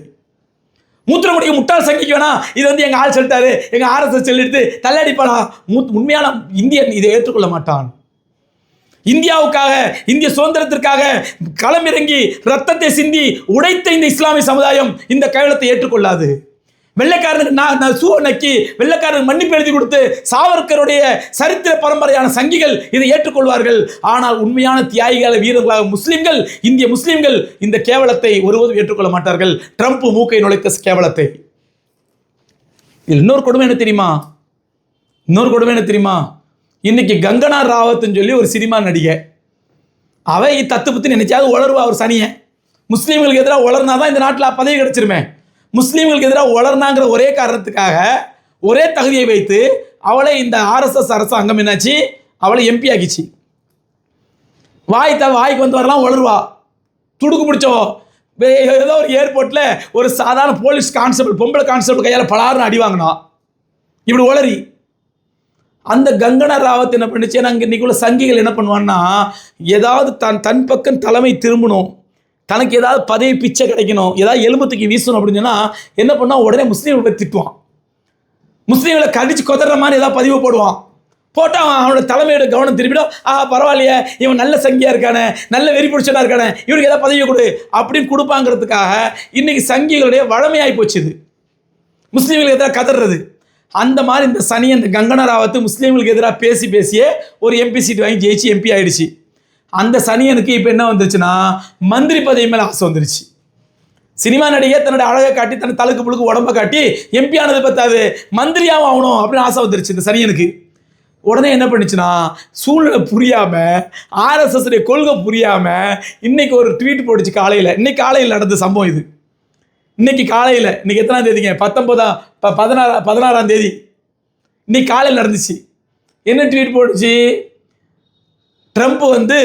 மூத்திரம் முட்டாள் சங்கிக்கு வேணா இது வந்து எங்கள் ஆள் சொல்லிட்டாரு. எங்கள் ஆர்எஸ்எஸ் சொல்லிட்டு தள்ளாடிப்பானா? மூத் உண்மையான இந்தியன் இதை ஏற்றுக்கொள்ள மாட்டான். இந்தியாவுக்காக இந்திய சுதந்திரத்திற்காக களமிறங்கி ரத்தத்தை சிந்தி உடைத்த இந்த இஸ்லாமிய சமுதாயம் இந்த கையெழுத்தை ஏற்றுக்கொள்ளாது. வெள்ளைக்காரனுக்கு நான் நான் சூ நக்கி வெள்ளைக்காரனுக்கு மன்னிப்பு எழுதி கொடுத்து சாவர்கருடைய சரித்திர பரம்பரையான சங்கிகள் இதை ஏற்றுக்கொள்வார்கள். ஆனால் உண்மையான தியாகிகள வீரர்களாக முஸ்லிம்கள் இந்திய முஸ்லிம்கள் இந்த கேவலத்தை ஒருபோதும் ஏற்றுக்கொள்ள மாட்டார்கள். ட்ரம்ப் மூக்கை நுழைத்த கேவலத்தை. இன்னொரு கொடுமை என்ன தெரியுமா? இன்னொரு கொடுமை என்ன தெரியுமா? இன்னைக்கு கங்கனா ராவத்துன்னு சொல்லி ஒரு சினிமா நடிகை. அவை தத்து புத்து நினைச்சாவது உளருவா ஒரு சனியை. முஸ்லீம்களுக்கு எதிராக உளர்னா தான் இந்த நாட்டில் பதவி கிடைச்சிருமே. முஸ்லீம்களுக்கு எதிராக வளர்னாங்கிற ஒரே காரணத்துக்காக ஒரே தகுதியை வைத்து அவளை இந்த ஆர்எஸ்எஸ் அரசாங்கம் என்னாச்சு? அவளை எம்பி ஆக்கிச்சு. வாய் த வாய்க்கு வந்து வரலாம் உளருவா துடுக்கு பிடிச்சோ. ஏதோ ஒரு ஏர்போர்ட்டில் ஒரு சாதாரண போலீஸ் கான்ஸ்டபிள் பொம்பளை கான்ஸ்டபிள் கையால் பலாருன்னு அடி வாங்கினா. இப்படி உளறி அந்த கங்கனா ராவத் என்ன பண்ணுச்சு? நாங்கள் இன்னைக்குள்ள சங்கிகள் என்ன பண்ணுவான்னா ஏதாவது தன் தன் பக்கம் தலைமை திரும்பணும். தனக்கு ஏதாவது பதவி பிச்சை கிடைக்கணும் ஏதாவது எலும்புத்துக்கு வீசணும் அப்படின்னு சொன்னால் என்ன பண்ணால் உடனே முஸ்லீம்களை திட்டுவான். முஸ்லீம்களை கடிச்சு கொதற மாதிரி ஏதாவது பதிவு போடுவான். போட்டால் அவன் அவனோட தலைமையோட கவனம் திரும்பிடும். ஆ பரவாயில்லையே இவன் நல்ல சங்கியாக இருக்கானே நல்ல வெறி பிடிச்சனா இருக்கானே இவனுக்கு ஏதாவது பதவியை கொடு அப்படின்னு கொடுப்பாங்கிறதுக்காக இன்னைக்கு சங்கிகளுடைய வழமையாகி போச்சு இது. முஸ்லீம்களுக்கு எதிராக கதறது அந்த மாதிரி இந்த சனி அந்த கங்கனா ராவத்து முஸ்லீம்களுக்கு எதிராக பேசி பேசியே ஒரு எம்பி சீட் வாங்கி ஜெயிச்சு எம்பி ஆயிடுச்சு. அந்த சனியனுக்கு இப்போ என்ன வந்துருச்சுன்னா மந்திரி பதவி மேலே ஆசை வந்துருச்சு. சினிமா நடிகை தன்னோட அழகை காட்டி தன் தலுக்கு புழுக்கு உடம்ப காட்டி எம்பி ஆனது பத்தாது மந்திரியாகவும் ஆகணும் அப்படின்னு ஆசை வந்துருச்சு இந்த சனியனுக்கு. உடனே என்ன பண்ணுச்சுன்னா சூழ்நிலை புரியாமல் ஆர்எஸ்எஸ்டைய கொள்கை புரியாமல் இன்னைக்கு ஒரு ட்வீட் போட்டுச்சு காலையில். இன்னைக்கு காலையில் நடந்த சம்பவம் இது. இன்னைக்கு காலையில் இன்னைக்கு எத்தனாம் தேதிங்க? பத்தொன்பதாம் ப பதினாறா பதினாறாம் தேதி. இன்னைக்கு காலையில் நடந்துச்சு. என்ன ட்வீட் போட்டுச்சு? ட்ரம்ப் வந்து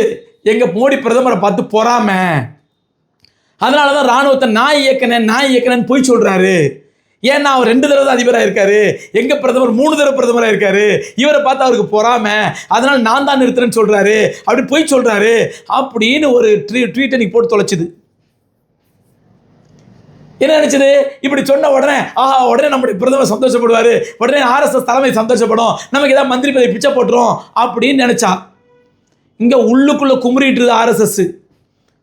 எங்கள் மோடி பிரதமரை பார்த்து பொறாம. அதனால தான் ராணுவத்தை நான் இயக்கினேன் நான் இயக்கினேன்னு போய் சொல்கிறாரு ஏன்னா அவர் ரெண்டு தடவை தான் அதிபராக இருக்காரு. எங்கள் பிரதமர் மூணு தடவை பிரதமராக இருக்காரு. இவரை பார்த்து அவருக்கு பொறாம. அதனால் நான் தான் நிறுத்துறேன்னு சொல்கிறாரு அப்படி போய் சொல்கிறாரு அப்படின்னு ஒரு ட்ரீ ட்வீட்டை நீ போட்டு தொலைச்சிது. என்ன நினச்சது? இப்படி சொன்ன உடனே ஆஹா உடனே நம்முடைய பிரதமர் சந்தோஷப்படுவார். உடனே ஆர்எஸ்எஸ் தலைமை சந்தோஷப்படும். நமக்கு ஏதாவது மந்திரி பதவி பிச்சை போட்டுரும் அப்படின்னு நினச்சா. இங்க உள்ளுக்குள்ள குமுறிட்டுருது ஆர்எஸ்எஸ்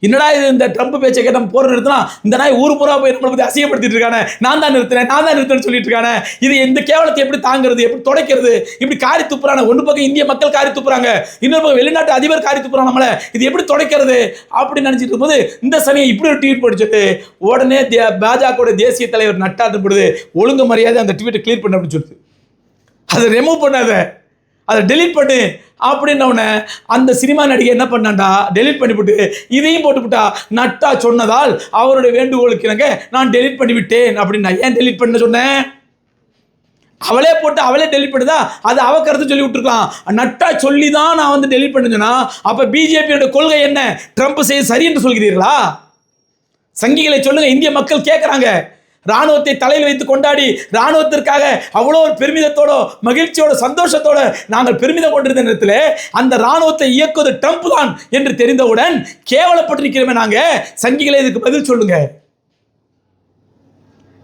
என்னடா இது இந்த ட்ரம்ப் பேச்சை கேட்ட போர் நிறுத்தினா இந்த நாய் ஊர் பூரா போய் நம்மளை பற்றி அசிங்கப்படுத்திட்டு இருக்கானே. நான் தான் நிறுத்தினேன் நான் தான் நிறுத்தினேன்னு சொல்லிட்டு இருக்கானே. இது இந்த கேவலத்தை எப்படி தாங்குறது எப்படி துடைக்கிறது இப்படி காரி துப்புறாங்க ஒன்று பக்கம் இந்திய மக்கள் காரி துப்புறாங்க இன்னொரு பக்கம் வெளிநாட்டு அதிபர் காரி துப்புறாங்க நம்மள. இது எப்படி துடைக்கிறது அப்படின்னு நினச்சிட்டு இருக்கும்போது இந்த சனியை இப்படி ஒரு ட்வீட் படிச்சுட்டு உடனே தே- பாஜகவோட தேசிய தலைவர் நட்டாட்டு போடுது. ஒழுங்கு மரியாதை அந்த ட்வீட்டை கிளியர் பண்ண அப்படின்னு சொல்லுது அதை ரிமூவ் பண்ணாத. அதை டெலீட் பண்ணு அப்படின்ன அந்த சினிமா நடிகை என்ன பண்ணாண்டா டெலீட் பண்ணிவிட்டு இதையும் போட்டுவிட்டா நட்டா சொன்னதால் அவருடைய வேண்டுகோளுக்கு இணங்க நான் டெலீட் பண்ணிவிட்டேன் அப்படின்னு நான் ஏன் டெலிட் பண்ண சொன்னேன்? அவளே போட்டு அவளே டெலிட் பண்ணுதா? அது அவ கருத்து சொல்லி விட்டுருக்கலாம். நட்டா சொல்லி தான் நான் வந்து டெலிட் பண்ணுச்சுன்னா அப்போ பிஜேபியோட கொள்கை என்ன? ட்ரம்ப் செய்ய சரி என்று சொல்கிறீர்களா? சங்கிகளை சொல்லுங்க இந்திய மக்கள் கேட்குறாங்க ராணுவத்தை தலையில் வைத்து கொண்டாடி ராணுவத்திற்காக அவ்வளோ ஒரு பெருமிதத்தோட மகிழ்ச்சியோட சந்தோஷத்தோட நாங்கள் பெருமிதம் கொண்டிருந்த நேரத்தில் அந்த ராணுவத்தை இயக்குவது ட்ரம்ப் தான் என்று தெரிந்தவுடன் கேவலப்பட்டிருக்கிறோமே நாங்கள் சங்கிகளை இதுக்கு பதில் சொல்லுங்க.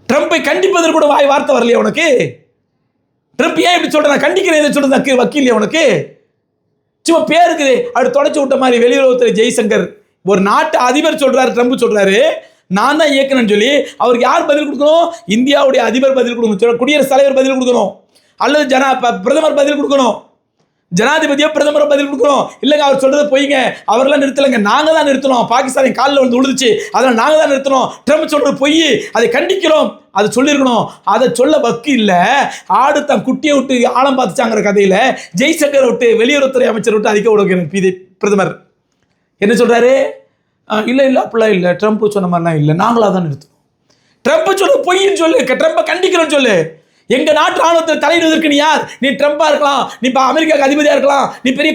ட்ரம்ப்பை கண்டிப்பதற்கு கூட வாய் வார்த்தை வரலையா உனக்கு? ட்ரம்ப் ஏன் இப்படி சொல்ற கண்டிக்கிறேன் இதை சொல்றது வக்கீல் உனக்கு? சும்மா பேருக்கு அப்படி தொடச்சி விட்ட மாதிரி வெளியுறவுத்துறை ஜெய்சங்கர் ஒரு நாட்டு அதிபர் சொல்றாரு ட்ரம்ப் சொல்றாரு. நான் தான் இயக்கணும்னு சொல்லி அவருக்கு யார் பதில் கொடுக்கணும்? இந்தியாவுடைய அதிபர் பதில் கொடுக்கணும். குடியரசுத் தலைவர் பதில் கொடுக்கணும். அல்லது ஜனா பிரதமர் பதில் கொடுக்கணும். ஜனாதிபதியோ பிரதமரோ பதில் கொடுக்கணும். இல்லைங்க அவர் சொல்றதை போய்ங்க. அவரெல்லாம் நிறுத்தலைங்க. நாங்கள் தான் நிறுத்தணும். பாகிஸ்தானின் காலில் வந்து உழுதுச்சு. அதெல்லாம் நாங்கள் தான் நிறுத்தணும். ட்ரம்ப் சொல்றது பொய் அதை கண்டிக்கிறோம். அதை சொல்லியிருக்கணும். அதை சொல்ல வக்கு இல்லை. ஆடு தன் குட்டியை விட்டு ஆழம் பார்த்துச்சாங்கிற கதையில் ஜெய்சங்கரை விட்டு வெளியுறவுத்துறை அமைச்சர் விட்டு அதிக விடுகிறார் பிரதமர். என்ன சொல்றாரு? இல்லை இல்லை அப்படிலாம் இல்லை. ட்ரம்ப் சொன்ன மாதிரிலாம் இல்லை. நாங்களாக தான் நிறுத்தணும். ட்ரம்ப் சொல்லு பொய்ன்னு சொல்லு. ட்ரம்ப்பை கண்டிக்கிறோம் சொல்லு. எங்கள் நாட்டு ராணுவத்தில் தலையிடுவதற்கு நீ யார்? நீ ட்ரம்ப்பாக இருக்கலாம். நீ இப்போ அமெரிக்காவுக்கு அதிபதியாக இருக்கலாம். நீ பெரிய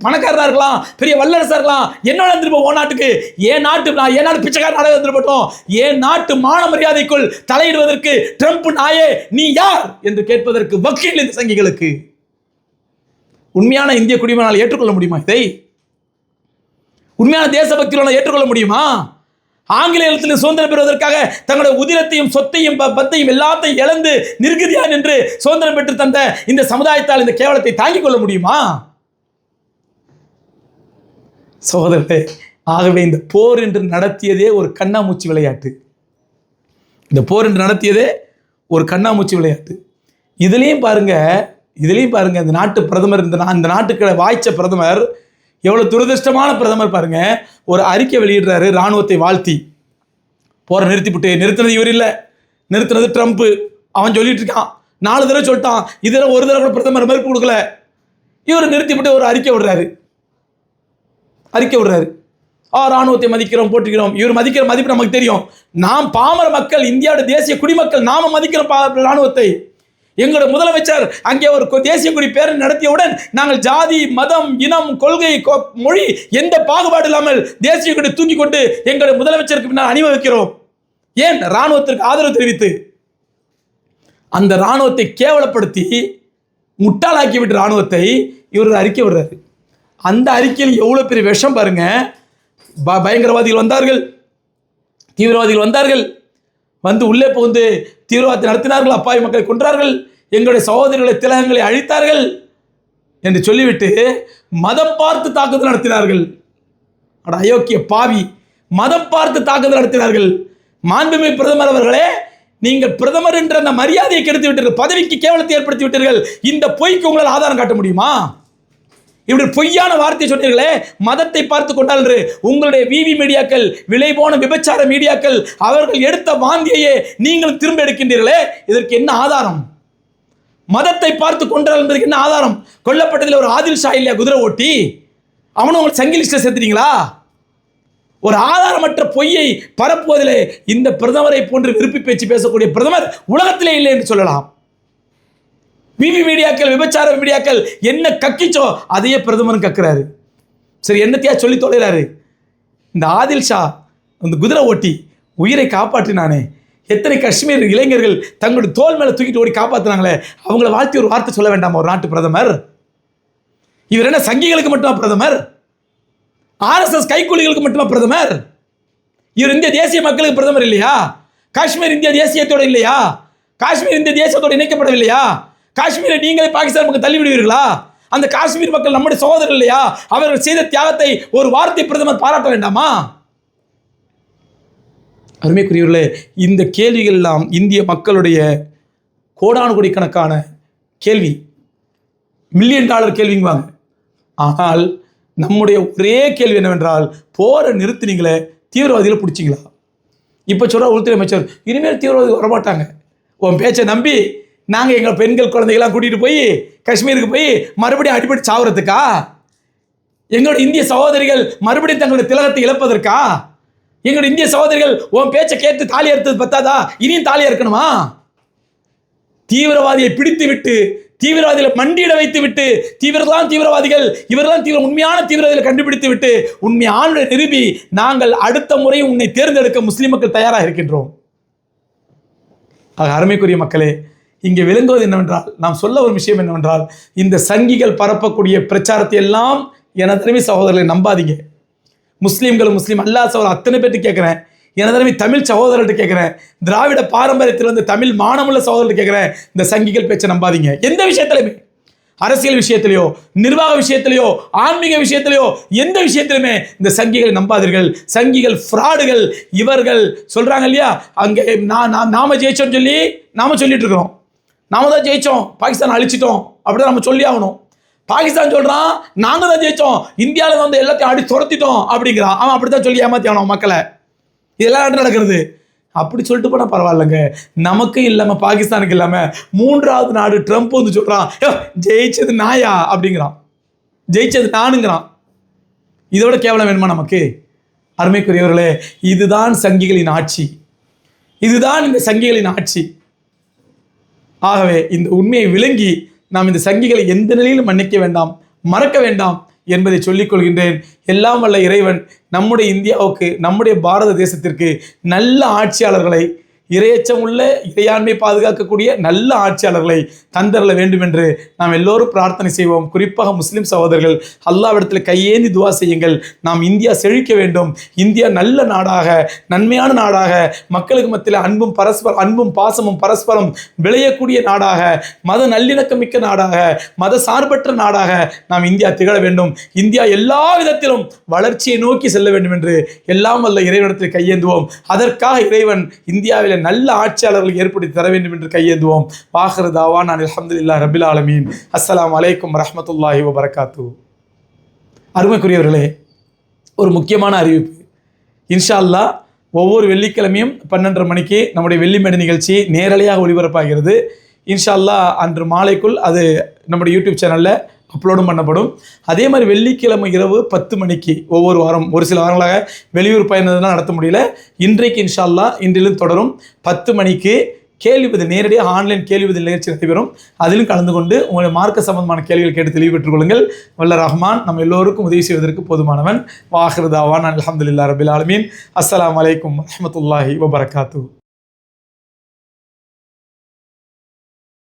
பணக்காரராக இருக்கலாம். பெரிய வல்லரசாக இருக்கலாம். என்ன வந்துருப்போம் உன் நாட்டுக்கு. ஏன் நாட்டு நான் ஏன் நாடு பிச்சைக்கார நாடகம் வந்துருப்பட்டோம் ஏன் நாட்டு மான மரியாதைக்குள் தலையிடுவதற்கு ட்ரம்ப் நாயே நீ யார்? என்று கேட்பதற்கு வக்கீல் இந்த சங்கிகளுக்கு. உண்மையான இந்திய குடிமகனால் ஏற்றுக்கொள்ள முடியுமா இதை? உண்மையான தேசபக்தியோட ஏற்றுக்கொள்ள முடியுமா? ஆங்கிலேயத்தில் சுதந்திரம் பெறுவதற்காக தங்களுடைய உதிரத்தையும் சொத்தையும் ப- பத்தையும் எல்லாத்தையும் இழந்து நிர்கதியா நின்று சுதந்திரம் பெற்று தந்த இந்த சமுதாயத்தால் இந்த கேவலத்தை தாங்கிக் கொள்ள முடியுமா? சோதரே ஆகவே இந்த போர் என்று நடத்தியதே ஒரு கண்ணாமூச்சி விளையாட்டு. இந்த போர் என்று நடத்தியதே ஒரு கண்ணாமூச்சி விளையாட்டு. இதுலேயும் பாருங்க இதுலேயும் பாருங்க இந்த நாட்டு பிரதமர் இந்த நா- இந்த நாட்டுக்களை வாய்ச்ச பிரதமர் எவ்வளோ துரதிருஷ்டமான பிரதமர் பாருங்க. ஒரு அறிக்கை வெளியிடுறாரு ராணுவத்தை வாழ்த்தி. போரை நிறுத்திவிட்டு நிறுத்தினது இவர் இல்லை. நிறுத்தினது ட்ரம்ப்பு அவன் சொல்லிட்டு இருக்கான். நாலு தடவை சொல்லிட்டான். இதில் ஒரு தடவை கூட பிரதமர் மறுப்பு கொடுக்கல. இவர் நிறுத்திவிட்டு ஒரு அறிக்கை விடுறாரு. அறிக்கை விடுறாரு. ஆ ராணுவத்தை மதிக்கிறோம் போட்டுக்கிறோம் இவர் மதிக்கிற மதிப்பு நமக்கு தெரியும். நாம் பாமர மக்கள் இந்தியாவோட தேசிய குடிமக்கள் நாம மதிக்கிறோம் பா- ராணுவத்தை. எங்களோட முதலமைச்சர் அங்கே ஒரு தேசிய கொடி பேரணி நடத்தியவுடன் நாங்கள் ஜாதி மதம் இனம் கொள்கை மொழி எந்த பாகுபாடு இல்லாமல் தேசிய கொடி தூக்கி கொண்டு எங்களுடைய முதலமைச்சருக்கு பின்னால் அணிவகுக்கிறோம். ஏன்? ராணுவத்திற்கு ஆதரவு தெரிவித்து. அந்த ராணுவத்தை கேவலப்படுத்தி முட்டாளாக்கி விட்ட ராணுவத்தை இவர் அறிக்கை விடுறாரு. அந்த அறிக்கையில் எவ்வளோ பெரிய விஷம் பாருங்க. ப- பயங்கரவாதிகள் வந்தார்கள். தீவிரவாதிகள் வந்தார்கள். வந்து உள்ளே புகுந்து தீவிரவாதத்தை நடத்தினார்கள் அப்பாவி மக்களை கொன்றார்கள் எங்களுடைய சகோதரிகளை திலகங்களை அழித்தார்கள் என்று சொல்லிவிட்டு மதம் பார்த்து தாக்குதல் நடத்தினார்கள். அட அயோக்கிய பாவி மதம் பார்த்து தாக்குதல் நடத்தினார்கள். மாண்புமை பிரதமர் அவர்களே நீங்கள் பிரதமர் என்ற அந்த மரியாதையை கெடுத்து விட்டீர்கள் பதவிக்கு கேவலத்தை ஏற்படுத்தி விட்டீர்கள் இந்த பொய்க்கு உங்களால் ஆதாரம் காட்ட முடியுமா? இப்படி பொய்யான வார்த்தை சொன்னீர்களே மதத்தை பார்த்து கொண்டால் என்று உங்களுடைய விவி மீடியாக்கள் விலை போன விபச்சார மீடியாக்கள் அவர்கள் எடுத்த வாந்தியையே நீங்கள் திரும்ப எடுக்கின்றீர்களே இதற்கு என்ன ஆதாரம்? மதத்தை பார்த்து கொண்டால் என்பதற்கு என்ன ஆதாரம்? கொல்லப்பட்டதில் ஒரு ஆதில் ஷா இல்லையா குதிரை ஓட்டி? அவனும் உங்களுக்கு சங்கி லிஸ்ட்டில் சேர்த்துட்டீங்களா? ஒரு ஆதாரமற்ற பொய்யை பரப்புவதிலே இந்த பிரதமரை போன்று விருப்பி பேச்சு பேசக்கூடிய பிரதமர் உலகத்திலே இல்லை என்று சொல்லலாம். பிபி மீடியாக்கள் விபச்சார மீடியாக்கள் என்ன கக்கிச்சோ அதையே பிரதமரும் கக்குறாரு. சரி என்னத்தையா சொல்லி தொலைறாரு? இந்த ஆதில் ஷா அந்த குதிரை ஓட்டி உயிரை காப்பாற்றினானே. எத்தனை காஷ்மீர் இளைஞர்கள் தங்களுடைய தோல் மேலே தூக்கிட்டு ஓடி காப்பாற்றுனாங்களே அவங்கள வாழ்த்தி ஒரு வார்த்தை சொல்ல வேண்டாமா ஒரு நாட்டு பிரதமர்? இவர் என்ன சங்கிகளுக்கு மட்டுமா பிரதமர்? ஆர்எஸ்எஸ் கைக்கூலிகளுக்கு மட்டுமா பிரதமர்? இவர் இந்திய தேசிய மக்களுக்கு பிரதமர் இல்லையா? காஷ்மீர் இந்திய தேசியத்தோடு இல்லையா? காஷ்மீர் இந்திய தேசியத்தோடு இணைக்கப்படவில்லையா? காஷ்மீரை நீங்களே பாகிஸ்தான் பக்கம் அந்த காஷ்மீர் மக்கள் நம்முடைய சகோதரர் இல்லையா? அவர்கள் செய்த தியாகத்தை ஒரு வார்த்தை பிரதமர் பாராட்ட வேண்டாமா? அருமைக்குரியவர்களே இந்த கேள்விகள் எல்லாம் இந்திய மக்களுடைய கோடானு கோடி கணக்கான கேள்வி. மில்லியன் டாலர் கேள்விங்குவாங்க. ஆனால் நம்முடைய ஒரே கேள்வி என்னவென்றால் போரை நிறுத்தினீங்களே தீவிரவாதிகளை பிடிச்சிங்களா? இப்போ சொல்கிற உள்துறை அமைச்சர் இனிமேல் தீவிரவாதி வரமாட்டாங்க. உன் பேச்சை நம்பி நாங்கள் எங்கள் பெண்கள் குழந்தைகள்லாம் கூட்டிகிட்டு போய் காஷ்மீருக்கு போய் மறுபடியும் அடிபடி சாவறதுக்கா? எங்களோட இந்திய சகோதரிகள் மறுபடியும் தங்களுடைய திலகத்தை இழப்பதற்கா? எங்களோட இந்திய சகோதரிகள் உன் பேச்சை கேட்டு தாலி அறுத்தது பத்தாதா? இனியும் தாலி அறுக்கணுமா? தீவிரவாதியை பிடித்து விட்டு தீவிரவாதிகளை மண்டியிட வைத்து விட்டு தீவிரதான் தீவிரவாதிகள் இவர்தான் தீவிர உண்மையான தீவிரவாதிகளை கண்டுபிடித்து விட்டு உண்மையான நிரூபி நாங்கள் அடுத்த முறை உன்னை தேர்ந்தெடுக்க முஸ்லிம் மக்கள் தயாராக இருக்கின்றோம். ஆக அருமைக்குரிய மக்களே இங்கே விளங்குவது என்னவென்றால் நாம் சொல்ல ஒரு விஷயம் என்னவென்றால் இந்த சங்கிகள் பரப்பக்கூடிய பிரச்சாரத்தை எல்லாம் எனதனவி சகோதரர்களை நம்பாதீங்க. முஸ்லீம்கள் முஸ்லீம் அல்லா சகோதரர் அத்தனை பேர்ட்டு கேட்குறேன். எனதனவி தமிழ் சகோதரர்கிட்ட கேட்குறேன். திராவிட பாரம்பரியத்தில் வந்து தமிழ் மானமுள்ள சகோதரர்கிட்ட கேட்குறேன். இந்த சங்கிகள் பேச்சை நம்பாதீங்க. எந்த விஷயத்திலுமே. அரசியல் விஷயத்திலையோ நிர்வாக விஷயத்திலையோ ஆன்மீக விஷயத்திலையோ எந்த விஷயத்திலுமே இந்த சங்கிகளை நம்பாதீர்கள். சங்கிகள் ஃப்ராடுகள் இவர்கள் சொல்கிறாங்க இல்லையா? அங்கே நான் நாம ஜெயிச்சோன்னு சொல்லி நாம சொல்லிட்டு இருக்கிறோம். நாம தான் ஜெயிச்சோம் பாகிஸ்தான் அழிச்சிட்டோம் அப்படின்னு நம்ம சொல்லி ஆகணும். பாகிஸ்தான் சொல்கிறான் நாங்கள் தான் ஜெயிச்சோம் இந்தியாவில் வந்து எல்லாத்தையும் அடி துரத்திட்டோம் அப்படிங்கிறான். அவன் அப்படித்தான் சொல்லி ஏமாத்தி ஆகணும் மக்களை. இதெல்லாம் நடக்கிறது? அப்படி சொல்லிட்டு போனால் பரவாயில்லைங்க. நமக்கு இல்லாமல் பாகிஸ்தானுக்கு இல்லாமல் மூன்றாவது நாடு ட்ரம்ப் வந்து சொல்கிறான் ஜெயிச்சது நாயா? அப்படிங்கிறான். ஜெயிச்சது நானுங்கிறான். இதோட கேவலம் வேணுமா நமக்கு? அருமைக்குரியவர்களே இதுதான் சங்கிகளின் ஆட்சி. இதுதான் இந்த சங்கிகளின் ஆட்சி. ஆகவே இந்த உண்மையை விளங்கி நாம் இந்த சங்கிகளை எந்த நிலையிலும் மன்னிக்க வேண்டாம் மறக்க வேண்டாம் என்பதை சொல்லிக் கொள்கின்றேன். எல்லாம் வல்ல இறைவன் நம்முடைய இந்தியாவுக்கு நம்முடைய பாரத தேசத்திற்கு நல்ல ஆட்சியாளர்களை இரையச்சம் உள்ள இறையாண்மை பாதுகாக்கக்கூடிய நல்ல ஆட்சியாளர்களை தந்தரல வேண்டும் என்று நாம் எல்லோரும் பிரார்த்தனை செய்வோம். குறிப்பாக முஸ்லிம் சகோதரர்கள் அல்லாவிடத்தில் கையேந்தி துவா செய்யுங்கள். நாம் இந்தியா செழிக்க வேண்டும். இந்தியா நல்ல நாடாக நன்மையான நாடாக மக்களுக்கு மத்தியில் அன்பும் பரஸ்பரம் அன்பும் பாசமும் பரஸ்பரம் விளையக்கூடிய நாடாக மத நல்லிணக்கம் மிக்க நாடாக மத சார்பற்ற நாடாக நாம் இந்தியா திகழ வேண்டும். இந்தியா எல்லா விதத்திலும் வளர்ச்சியை நோக்கி செல்ல வேண்டும் என்று எல்லாம் வல்ல இறைவனத்தில் கையேந்துவோம். அதற்காக இறைவன் இந்தியாவில் நல்ல ஆட்சியாளர்கள் ஏற்படுத்தி தர வேண்டும் என்று கையேந்துவோம். வாஹர் தாவா நான் அல்ஹம்துலில்லாஹ் ரபில் ஆலமீன். அஸ்லாம் வலைக்கம் ரஹமத்துல்லாஹி வபரகாத்து அருமைக்குரியவர்களே ஒரு முக்கியமான அறிவிப்பு. இன்ஷா அல்லாஹ் ஒவ்வொரு வெள்ளிக்கிழமையும் பன்னெண்டரை மணிக்கு நம்முடைய வெள்ளிமேடு நிகழ்ச்சி நேரலையாக ஒளிபரப்பாகிறது. இன்ஷா அல்லாஹ் அன்று மாலைக்குள் அது நம்முடைய யூடியூப் சேனலில் அப்லோடும் பண்ணப்படும். அதே மாதிரி வெள்ளிக்கிழமை இரவு பத்து மணிக்கு ஒவ்வொரு வாரம் ஒரு சில வாரங்களாக வெளியூர் பயணம்லாம் நடத்த முடியல. இன்றைக்கு இன்ஷா அல்லாஹ் இன்றிலும் தொடரும். பத்து மணிக்கு கேள்வி பதில் நேரடியாக ஆன்லைன் கேள்வி பதில் நிகழ்ச்சி நடைபெறும் அதிலும் கலந்து கொண்டு உங்களுடைய மார்க்க சம்பந்தமான கேள்விகள் கேட்டு தெளிவு பெற்றுக் கொள்ளுங்கள். வல்ல ரஹ்மான் நம்ம எல்லோருக்கும் உதவி செய்வதற்கு போதுமானவன். வாஹிருதாவான் அலமதுல்லா ரபில் ஆலமீன். அஸ்லாம் அலைக்கும் வரமத்துல்லாஹி வபரகாத்து